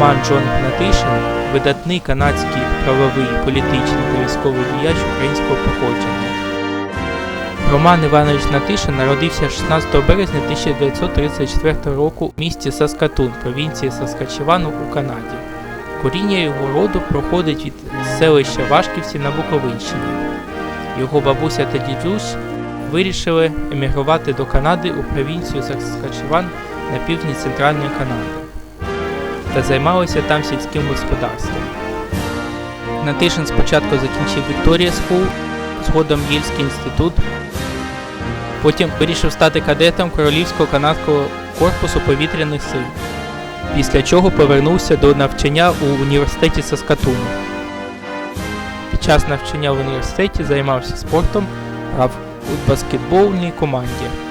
Роман Джон Гнатишин – видатний канадський правовий, політичний та військовий діяч українського походження. Роман Іванович Гнатишин народився 16 березня 1934 року в місті Саскатун, провінції Саскачевану у Канаді. Коріння його роду проходить від селища Вашківці на Буковинщині. Його бабуся та дідусь вирішили емігрувати до Канади у провінцію Саскачеван на півдні Центральної Канади та займалися там сільським господарством. Натишин спочатку закінчив Вікторія Скул, згодом Єльський інститут, потім вирішив стати кадетом Королівського канадського корпусу повітряних сил, після чого повернувся до навчання у університеті Саскатуну. Під час навчання в університеті займався спортом, грав у баскетбольній команді.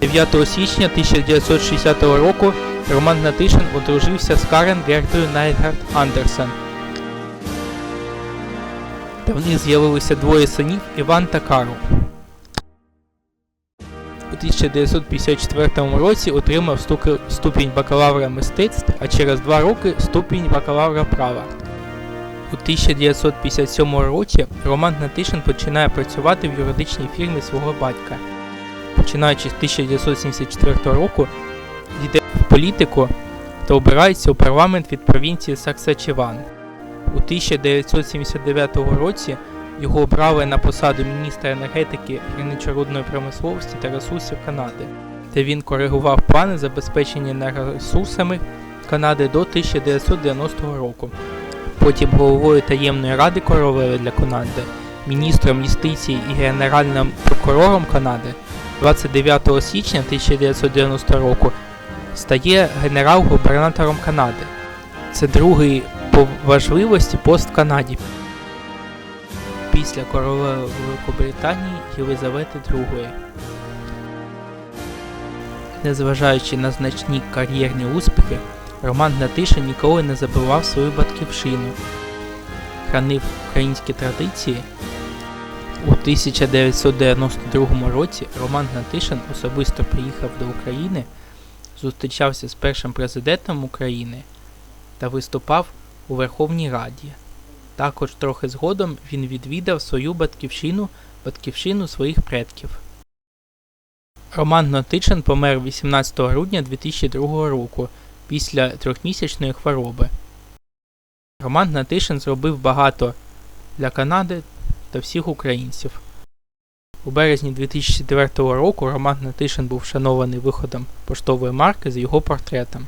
9 січня 1960 року Роман Гнатишин одружився з Карен Гертою Найтгард Андерсен. Та в них з'явилися двоє синів Іван та Карл. У 1954 році отримав ступінь бакалавра мистецтв, а через два роки ступінь бакалавра права. У 1957 році Роман Гнатишин починає працювати в юридичній фірмі свого батька. Починаючи з 1974 року, йде в політику та обирається у парламент від провінції Саксачеван. У 1979 році його обрали на посаду міністра енергетики, гірничорудної промисловості та ресурсів Канади, де він коригував плани забезпечення енергоресурсами Канади до 1990 року. Потім головою таємної ради королеви для Канади, міністром юстиції і генеральним прокурором Канади 29 січня 1990 року стає генерал-губернатором Канади. Це другий по важливості пост в Канаді після королеви Великобританії Єлизавети II. Незважаючи на значні кар'єрні успіхи, Роман Гнатишин ніколи не забував свою батьківщину, хранив українські традиції. У 1992 році Роман Гнатишин особисто приїхав до України, зустрічався з першим президентом України та виступав у Верховній Раді. Також трохи згодом він відвідав свою батьківщину, батьківщину своїх предків. Роман Гнатичин помер 18 грудня 2002 року після трьохмісячної хвороби. Роман Гнатишин зробив багато для Канади та всіх українців. У березні 2004 року Роман Натишин був вшанований виходом поштової марки з його портретом.